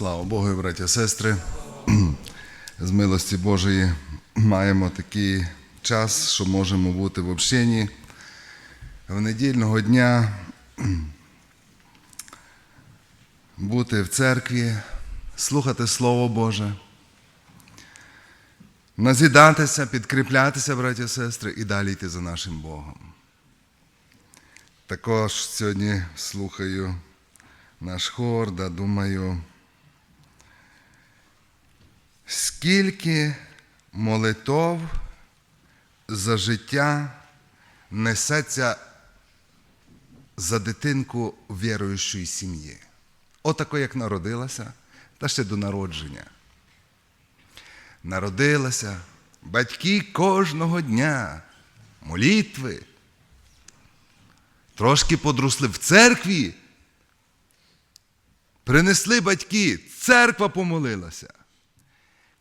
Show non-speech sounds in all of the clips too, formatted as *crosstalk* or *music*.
Слава Богу, браття, сестри. *clears throat* З милості Божої маємо такий час, що можемо бути в общенні в недільного дня, *clears throat* бути в церкві, слухати Слово Боже, назідатися, підкріплятися, браття, сестри, і далі йти за нашим Богом. Також сьогодні слухаю наш хор, да думаю, скільки молитов за життя несеться за дитинку віруючої сім'ї. Отако, як народилася, та ще до народження. Народилася, батьки кожного дня, молитви. Трошки подросли в церкві. Принесли батьки, церква помолилася.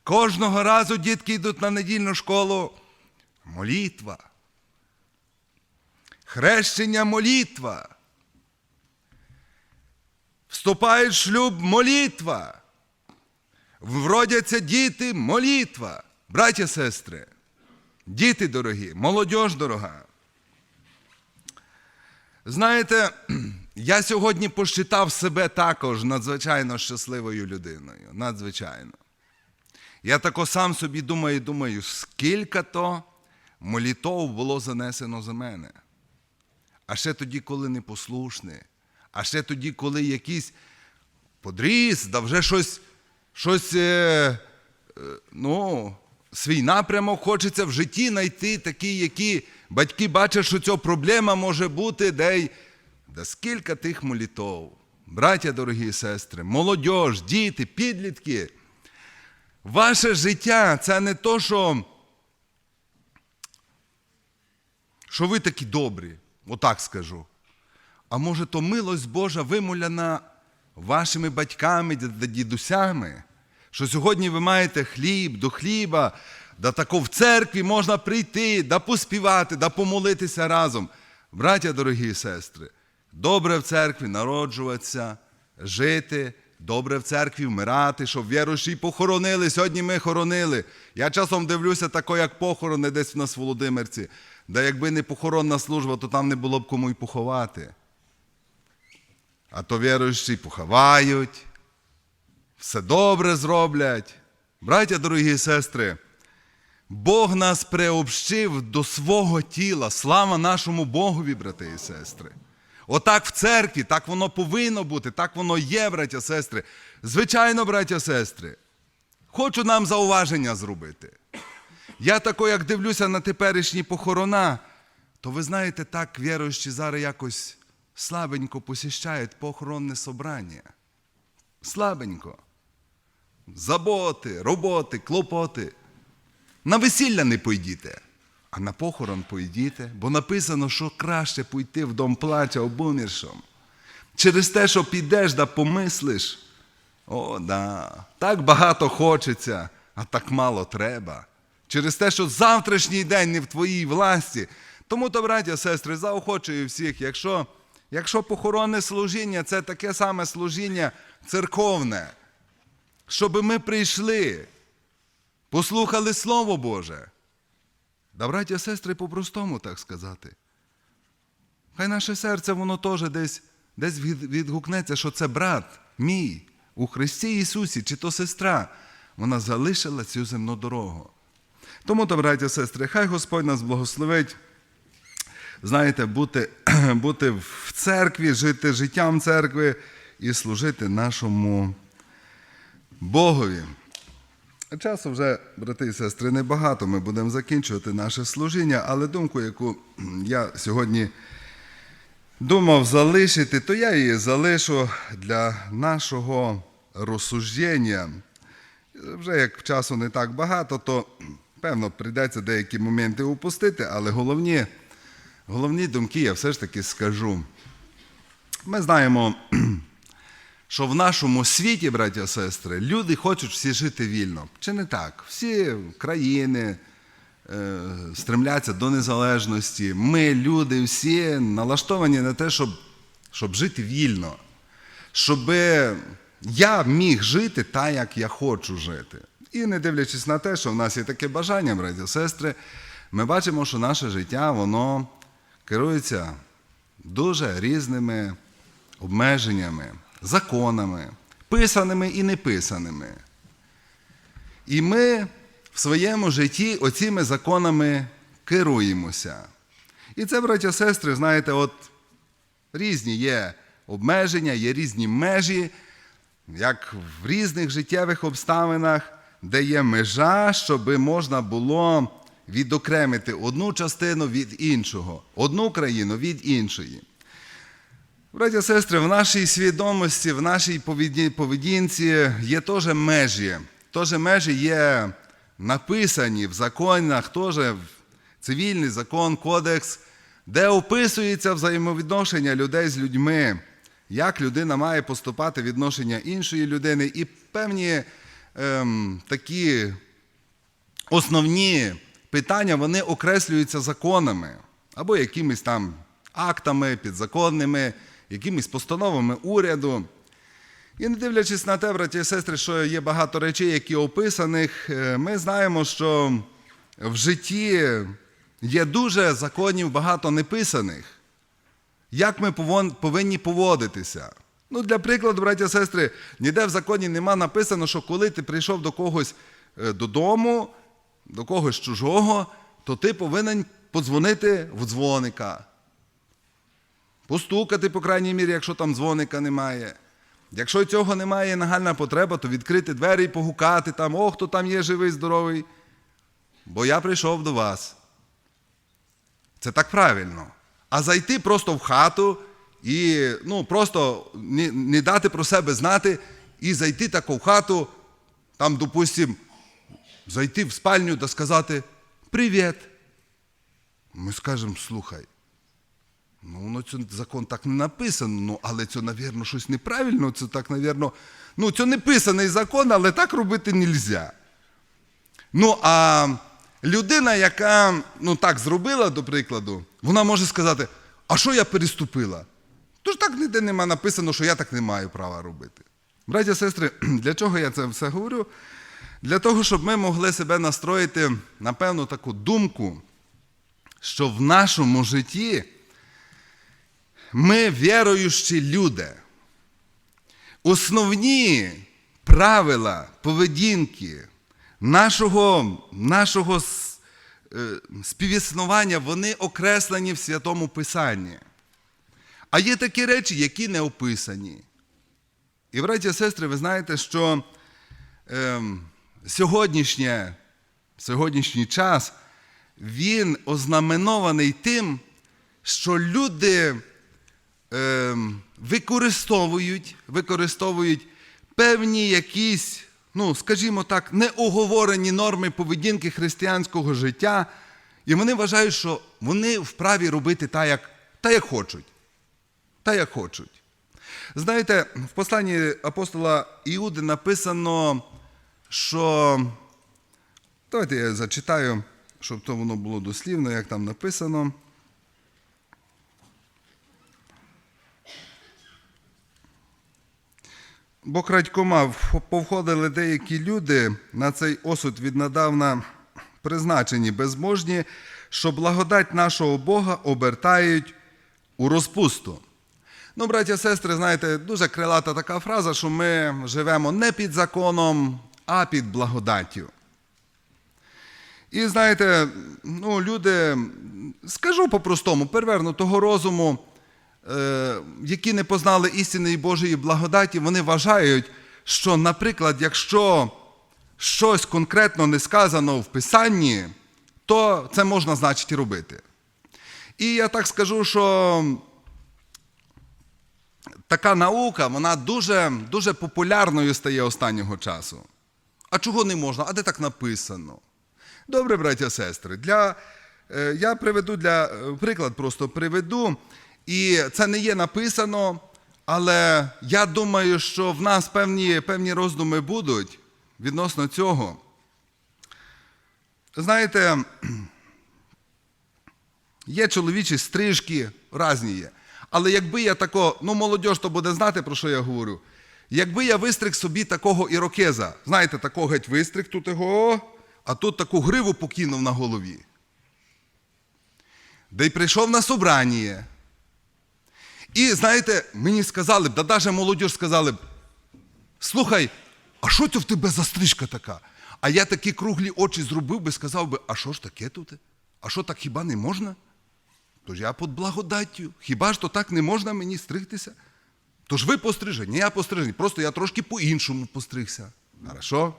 Кожного разу дітки йдуть на недільну школу. Молітва. Хрещення молітва. Вступають в шлюб молітва. Вродяться діти молітва. Браття, сестри, діти дорогі, молодь дорога. Знаєте, я сьогодні посчитав себе також надзвичайно щасливою людиною. Надзвичайно. Я тако сам собі думаю, думаю, скільки то молітов було занесено за мене. А ще тоді, коли непослушний, а ще тоді, коли якийсь подріс, да вже щось, щось е, е, ну, свій напрямок хочеться в житті знайти, такі, які батьки бачать, що ця проблема може бути, де, й- да скільки тих молітов. Браття, дорогі сестри, молодь, діти, підлітки. Ваше життя це не то, що, що ви такі добрі, отак скажу. А може, то милость Божа вимуляна вашими батьками, дідусями, що сьогодні ви маєте хліб до хліба, да тако в церкві можна прийти, да поспівати, да помолитися разом. Браття, дорогі сестри, добре в церкві народжуватися, жити, добре в церкві вмирати, щоб віруючі похоронили. Сьогодні ми хоронили. Я часом дивлюся, тако, як похорони десь в нас в Володимирці. Да якби не похоронна служба, то там не було б кому й поховати. А то віруючі поховають, все добре зроблять. Браття, дорогі сестри, Бог нас приобщив до свого тіла. Слава нашому Богові, брати і сестри. Отак в церкві, так воно повинно бути, так воно є, браття сестри. Звичайно, браття сестри, хочу нам зауваження зробити. Я тако, як дивлюся на теперішні похорона, то ви знаєте, так віруючі зараз якось слабенько посіщають похоронне собрання. Слабенько. Заботи, роботи, клопоти. На весілля не пойдіте, а на похорон пойдіте, бо написано, що краще пойти в дом плача обуміршом. Через те, що підеш да помислиш. О, да, так багато хочеться, а так мало треба. Через те, що завтрашній день не в твоїй власті. Тому то, браття, сестри, заохочую всіх, якщо, якщо похоронне служіння це таке саме служіння церковне, щоб ми прийшли, послухали Слово Боже. Да, браття, сестри, по-простому так сказати. Хай наше серце, воно теж десь, десь відгукнеться, що це брат мій у Христі Ісусі, чи то сестра, вона залишила цю земну дорогу. Тому, то, браття, сестри, хай Господь нас благословить, знаєте, бути, *clears throat* бути в церкві, жити життям церкви і служити нашому Богові. Часу вже, брати і сестри, небагато. Ми будемо закінчувати наше служіння, але думку, яку я сьогодні думав залишити, то я її залишу для нашого розсуждення. Вже як часу не так багато, то певно прийдеться деякі моменти упустити, але головні, головні думки я все ж таки скажу. Ми знаємо, що в нашому світі, браття сестри, люди хочуть всі жити вільно. Чи не так? Всі країни е, стремляться до незалежності. Ми, люди, всі налаштовані на те, щоб, щоб жити вільно, щоб я міг жити так, як я хочу жити. І не дивлячись на те, що в нас є таке бажання, браті і сестри, ми бачимо, що наше життя воно керується дуже різними обмеженнями, законами, писаними і неписаними. І ми в своєму житті оціми законами керуємося. І це, браття сестри, знаєте, от різні є обмеження, є різні межі, як в різних життєвих обставинах, де є межа, щоб можна було відокремити одну частину від іншого, одну країну від іншої. Браття сестри, в нашій свідомості, в нашій поведінці є теж межі. Теж межі є написані в законах, теж цивільний закон, кодекс, де описується взаємовідношення людей з людьми, як людина має поступати відношення іншої людини, і певні ем, такі основні питання вони окреслюються законами або якимись там актами підзаконними, якимись постановами уряду. І не дивлячись на те, браті і сестри, що є багато речей, які описаних, е, ми знаємо, що в житті є дуже законів багато неписаних. Як ми повинні поводитися? Ну, для прикладу, браті і сестри, ніде в законі нема написано, що коли ти прийшов до когось е, додому, до когось чужого, то ти повинен подзвонити в дзвоника. Постукати, по крайній мірі, якщо там дзвоника немає. Якщо цього немає нагальна потреба, то відкрити двері і погукати там, о, хто там є живий, здоровий. Бо я прийшов до вас. Це так правильно. А зайти просто в хату і ну, просто не, не дати про себе знати і зайти тако в хату, там, допустим, зайти в спальню та сказати Привіт. Ми скажемо, слухай. Ну, воно це закон так не написано, ну, але це, навірно, щось неправильно, це так, навірно, ну, це не писаний закон, але так робити не можна. Ну, а людина, яка ну, так зробила, до прикладу, вона може сказати, а що я переступила? Тож так ніде нема написано, що я так не маю права робити. Браття, сестри, *clears throat* для чого я це все говорю? Для того, щоб ми могли себе настроїти на певну таку думку, що в нашому житті ми віруючі люди. Основні правила поведінки нашого, нашого е, співіснування, вони окреслені в Святому Писанні. А є такі речі, які не описані. І, браті і сестри, ви знаєте, що ем, сьогоднішнє, сьогоднішній час він ознаменований тим, що люди використовують, використовують певні якісь, ну, скажімо так, неоговорені норми поведінки християнського життя, і вони вважають, що вони вправі робити так, як, так, як хочуть. Та як хочуть. Знаєте, в посланні апостола Іуди написано, що. Давайте я зачитаю, щоб то воно було дослівно, як там написано. Бо крадькома повходили деякі люди на цей осуд віднедавна призначені безможні, що благодать нашого Бога обертають у розпусту. Ну, браття сестри, знаєте, дуже крилата така фраза, що ми живемо не під законом, а під благодаттю. І знаєте, ну, люди, скажу по-простому, перевернутого розуму, які не познали істини Божої благодаті, вони вважають, що, наприклад, якщо щось конкретно не сказано в Писанні, то це можна, значить, робити. І я так скажу, що така наука, вона дуже, дуже популярною стає останнього часу. А чого не можна? А де так написано? Добре, браття сестри, для, е, я приведу для е, приклад, просто приведу. І це не є написано, але я думаю, що в нас певні, певні роздуми будуть відносно цього. Знаєте, *clears throat* є чоловічі стрижки, різні є. Але якби я тако, ну молодь то буде знати, про що я говорю. Якби я вистриг собі такого ірокеза, знаєте, такого геть вистриг тут його, а тут таку гриву покинув на голові. Да й прийшов на собрання. І знаєте, мені сказали б, да навіть молодь сказали б, слухай, а що це в тебе за стрижка така? А я такі круглі очі зробив би, сказав би, а що ж таке тут? А що так хіба не можна? Тож я під благодаттю. Хіба ж то так не можна мені стригтися? Тож ви пострижені, я пострижений. Просто я трошки по-іншому постригся. Хорошо?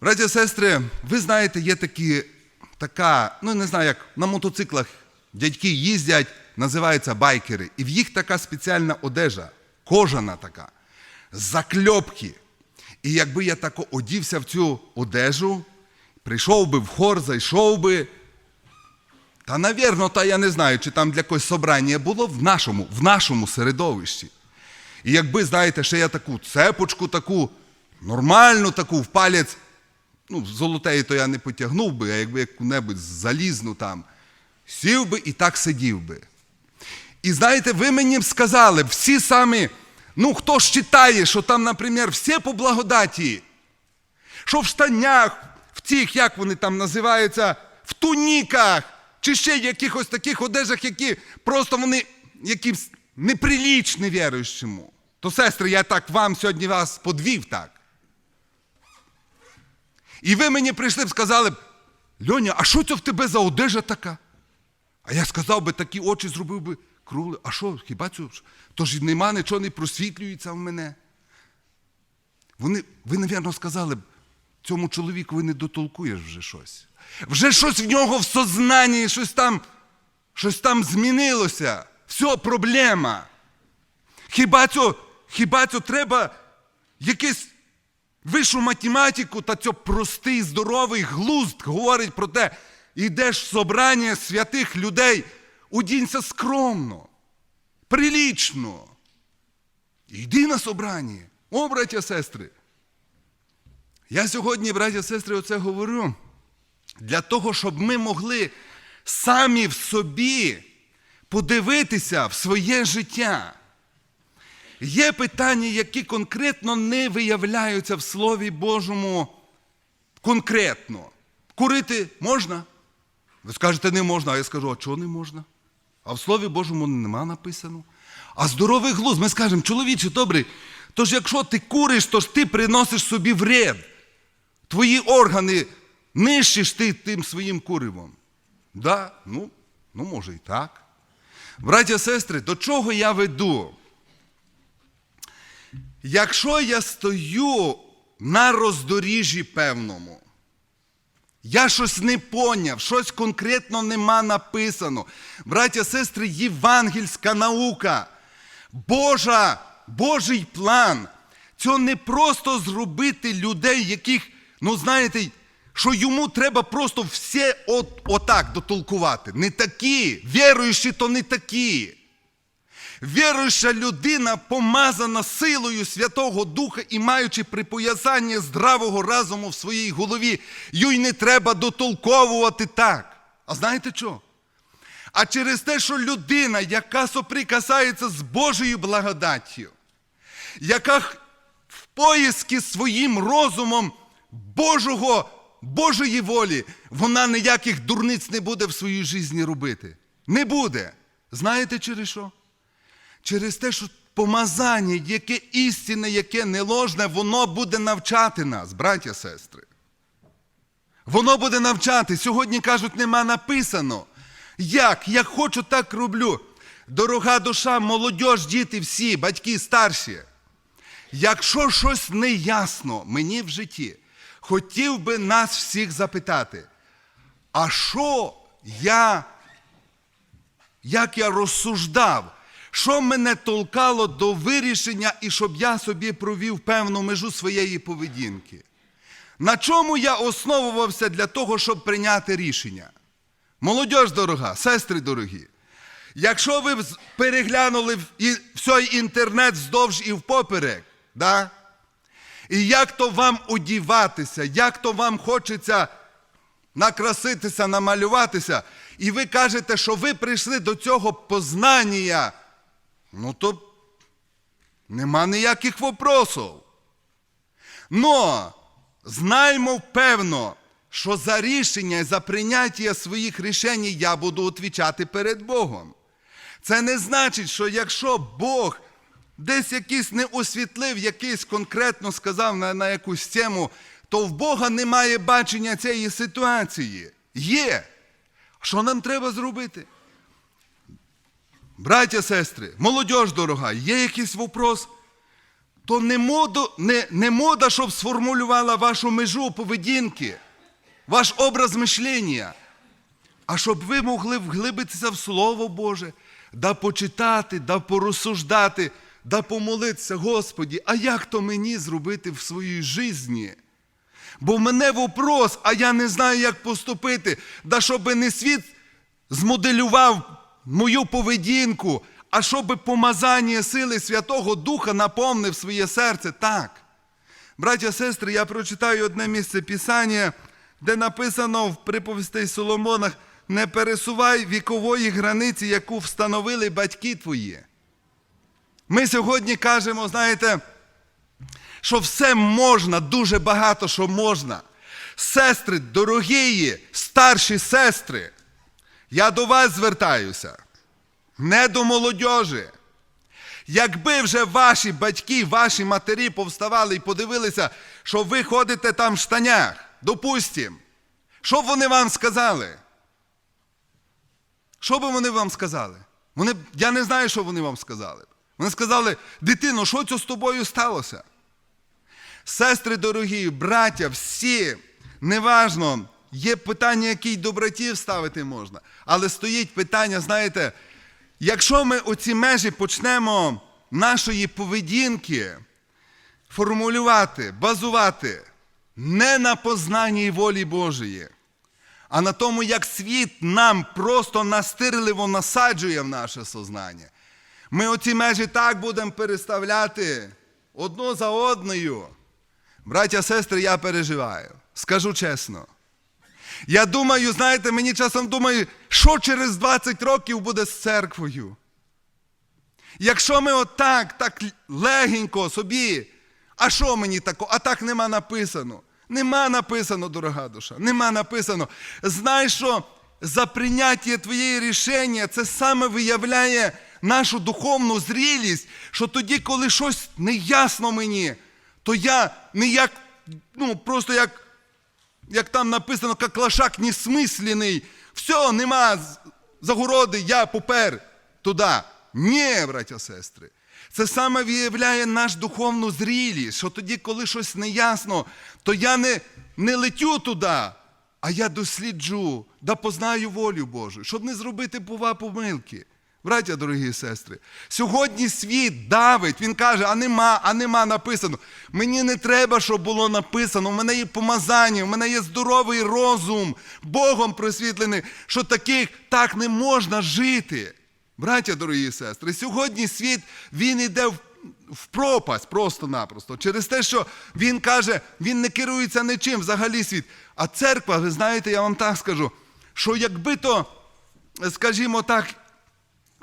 Браті сестри, ви знаєте, є такі, така, ну не знаю, як на мотоциклах дядьки їздять, називаються байкери. І в їх така спеціальна одежа, кожана така, закльопки. І якби я тако одівся в цю одежу, прийшов би в хор, зайшов би. Та, навірно, та я не знаю, чи там для когось собрання було в нашому, в нашому середовищі. І якби, знаєте, ще я таку цепочку, таку, нормальну таку в палець, ну, золотеї то я не потягнув би, а якби яку-небудь залізну там, сів би і так сидів би. І знаєте, ви мені сказали, всі самі, ну хто ж читає, що там, наприклад, всі по благодаті, що в штанях, в тих, як вони там називаються, в туніках, чи ще якихось таких одежах, які просто вони якимсь неприлічні віруючому. То, сестри, я так вам сьогодні вас подвів так. І ви мені прийшли б сказали Льоня, а що це в тебе за одежа така? А я сказав би, такі очі зробив би кругли. А що, хіба цього? Тож нема нічого не просвітлюється в мене. Вони, ви, напевно, сказали цьому чоловіку ви не дотолкуєш вже щось. Вже щось в нього в сознанні, щось там, щось там змінилося. Все, проблема. Хіба цього, хіба цього треба якийсь вищу математику та цьо простий, здоровий глузд говорить про те, йдеш в собрання святих людей, удінься скромно, прилічно. Йди на собрання. О, браття сестри. Я сьогодні, браття сестри, оце говорю для того, щоб ми могли самі в собі подивитися в своє життя. Є питання, які конкретно не виявляються в Слові Божому конкретно. Курити можна? Ви скажете, не можна, а я скажу, а чого не можна? А в Слові Божому нема написано. А здоровий глузд, ми скажемо, чоловіче, добрий, тож якщо ти куриш, то ж ти приносиш собі вред. Твої органи нищиш ти тим своїм куривом. Да? Ну, ну, може і так. Браття, сестри, до чого я веду? Якщо я стою на роздоріжжі певному, я щось не поняв, щось конкретно нема написано. Браття, сестри, євангельська наука, Божа, Божий план. Це не просто зробити людей, яких, ну знаєте, що йому треба просто все от, отак дотолкувати. Не такі. Віруючі то не такі. Віруюча людина, помазана силою Святого Духа і маючи припоясання здравого разуму в своїй голові, їй не треба дотолковувати так. А знаєте що? А через те, що людина, яка соприкасається з Божою благодаттю, яка в поїзки своїм розумом Божого, Божої волі, вона ніяких дурниць не буде в своїй житті робити. Не буде. Знаєте через що? Через те, що помазання, яке істинне, яке не ложне, воно буде навчати нас, браття сестри. Воно буде навчати. Сьогодні кажуть, нема написано. Як? Як хочу, так роблю. Дорога душа, молодь, діти всі, батьки старші. Якщо щось не ясно мені в житті, хотів би нас всіх запитати, а що я, як я розсуждав, що мене толкало до вирішення і щоб я собі провів певну межу своєї поведінки? На чому я основувався для того, щоб прийняти рішення? Молодь дорога, сестри дорогі, якщо ви переглянули всій інтернет вздовж і впоперек, да? і як то вам одіватися, як то вам хочеться накраситися, намалюватися, і ви кажете, що ви прийшли до цього познання, ну то Нема ніяких вопросів. Но знаймо впевно, що за рішення і за прийняття своїх рішень я буду відповідати перед Богом. Це не значить, що якщо Бог десь якийсь не освітлив, якийсь конкретно сказав на, на якусь тему, то в Бога немає бачення цієї ситуації. Є. Що нам треба зробити? Браття, сестри, молодь дорога, є якийсь вопрос? То не мода, не, не мода, щоб сформулювала вашу межу поведінки, ваш образ мишлення, а щоб ви могли вглибитися в Слово Боже, да почитати, да порозсуждати, да помолитися, Господі, а як то мені зробити в своїй житті? Бо в мене вопрос, а я не знаю, як поступити, да щоб не світ змоделював мою поведінку, а щоб помазання сили Святого Духа наповнив своє серце так. Браття, сестри, я прочитаю одне місце Писання, де написано в приповістей Соломонах: не пересувай вікової границі, яку встановили батьки твої. Ми сьогодні кажемо, знаєте, що все можна, дуже багато що можна. Сестри, дорогі, старші сестри, я до вас звертаюся, не до молодежі. Якби вже ваші батьки, ваші матері повставали і подивилися, що ви ходите там в штанях, допустим, що б вони вам сказали? Що би вони вам сказали? Вони, я не знаю, що вони вам сказали. Вони сказали, дитино, що це з тобою сталося? Сестри дорогі, браття, всі, неважно, є питання, які й до братів ставити можна. Але стоїть питання, знаєте, якщо ми оці межі почнемо нашої поведінки формулювати, базувати не на познанні волі Божої, а на тому, як світ нам просто настирливо насаджує в наше сознання. Ми оці межі так будемо переставляти одну за одною. Браття, сестри, я переживаю. Скажу чесно. Я думаю, знаєте, мені часом думаю, що через 20 років буде з церквою. Якщо ми отак, так легенько собі, а що мені тако? А так нема написано. Нема написано, дорога душа, нема написано. Знай, що за прийняття твоєї рішення це саме виявляє нашу духовну зрілість, що тоді, коли щось неясно мені, то я не як, ну, просто як як там написано, як лошак несмисленний. Все, нема загороди, я попер туди. Ні, браття сестри. Це саме виявляє наш духовну зрілість, що тоді, коли щось неясно, то я не, не летю туди, а я досліджу, да познаю волю Божу, щоб не зробити бува помилки. Браття, дорогі сестри, сьогодні світ давить, він каже, а нема, а нема написано. Мені не треба, щоб було написано. У мене є помазання, у мене є здоровий розум, Богом просвітлений, що таких так не можна жити. Браття, дорогі сестри, сьогодні світ він іде в, в пропасть просто-напросто. Через те, що він каже, він не керується нічим взагалі світ. А церква, ви знаєте, я вам так скажу, що якби то, скажімо так,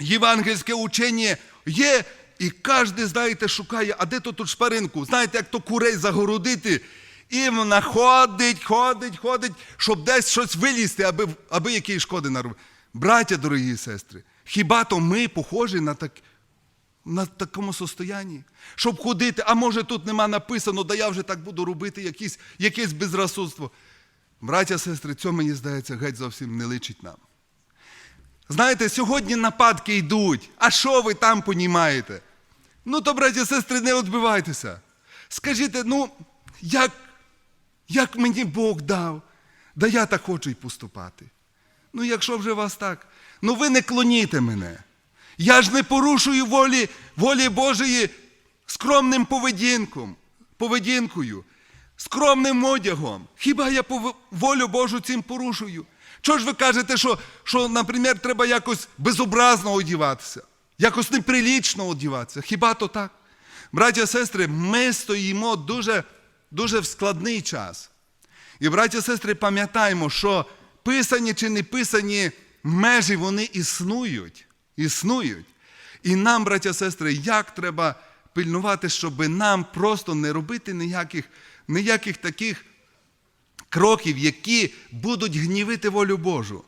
євангельське учення є, і кожен, знаєте, шукає, а де то тут шпаринку? Знаєте, як то курей загородити, і вона ходить, ходить, ходить, щоб десь щось вилізти, аби, аби якої шкоди наробити. Браття, дорогі сестри, хіба то ми похожі на так, на такому состоянні? Щоб ходити, а може тут нема написано, да я вже так буду робити якісь, якесь безрозсудство. Браття, сестри, цього мені здається, геть зовсім не личить нам. Знаєте, сьогодні нападки йдуть. А що ви там понімаєте? Ну, то, браті сестри, не відбивайтеся. Скажіть, ну, як, як мені Бог дав, да я так хочу й поступати. Ну, якщо вже вас так, ну ви не клоніте мене. Я ж не порушую волі, волі Божої скромним поведінком, поведінкою, скромним одягом. Хіба я волю Божу цим порушую? Чого ж ви кажете, що, що, наприклад, треба якось безобразно одіватися, якось неприлічно одіватися? Хіба то так? Браття і сестри, ми стоїмо дуже, дуже в складний час. І, браття сестри, пам'ятаємо, що писані чи не писані межі вони існують. Існують. І нам, браття сестри, як треба пильнувати, щоб нам просто не робити ніяких, ніяких таких кроків, які будуть гнівити волю Божу.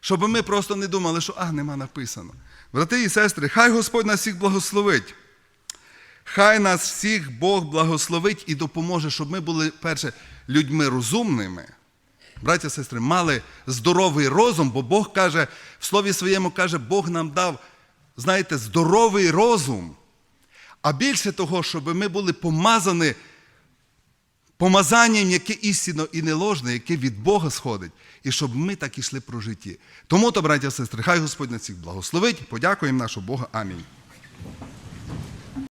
Щоб ми просто не думали, що а, нема написано. Брати і сестри, хай Господь нас всіх благословить. Хай нас всіх Бог благословить і допоможе, щоб ми були, перше, людьми розумними. Браття і сестри, мали здоровий розум, бо Бог каже, в слові своєму каже, Бог нам дав, знаєте, здоровий розум. А більше того, щоб ми були помазані помазанням, яке істинно і не ложне, яке від Бога сходить, і щоб ми так ішли про житті. Тому то, браття сестри, хай Господь нас всіх благословить. Подякуємо нашого Бога. Амінь.